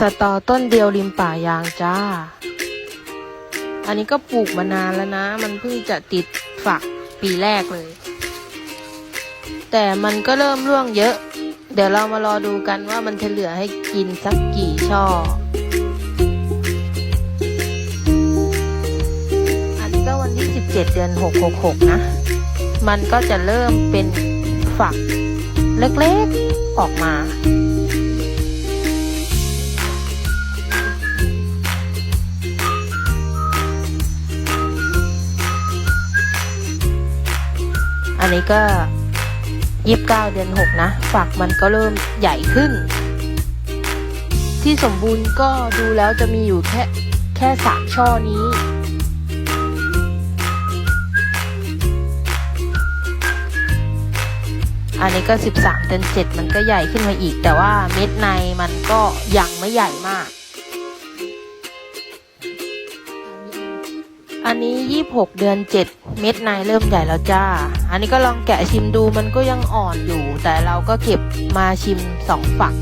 สตอต้นเดียวริมป่ายางจ้า อันนี้ก็ปลูกมานานแล้วนะ มันเพิ่งจะติดฝักปีแรกเลย แต่มันก็เริ่มร่วงเยอะ เดี๋ยวเรามารอดูกันว่ามันจะเหลือให้กินสักกี่ช่อ อันนี้ก็วันที่ 17 เดือน 666 นะ มันก็จะเริ่มเป็นฝักเล็กๆออกมา อันนี้ก็ยี่สิบเก้าเดือนหกนะ ฝักมันก็เริ่มใหญ่ขึ้น ที่สมบูรณ์ก็ดูแล้วจะมีอยู่แค่แค่สามช่อนี้ อันนี้ก็สิบสามเดือนเจ็ดมันก็ใหญ่ขึ้นมาอีก แต่ว่าเม็ดในมันก็ยังไม่ใหญ่มาก อันนี้ยี่หกเดือนเจ็ดเม็ดในเริ่มใหญ่แล้วจ้า อันนี้ก็ลองแกะชิมดูมันก็ยังอ่อนอยู่ แต่เราก็เก็บมาชิมสองฝัก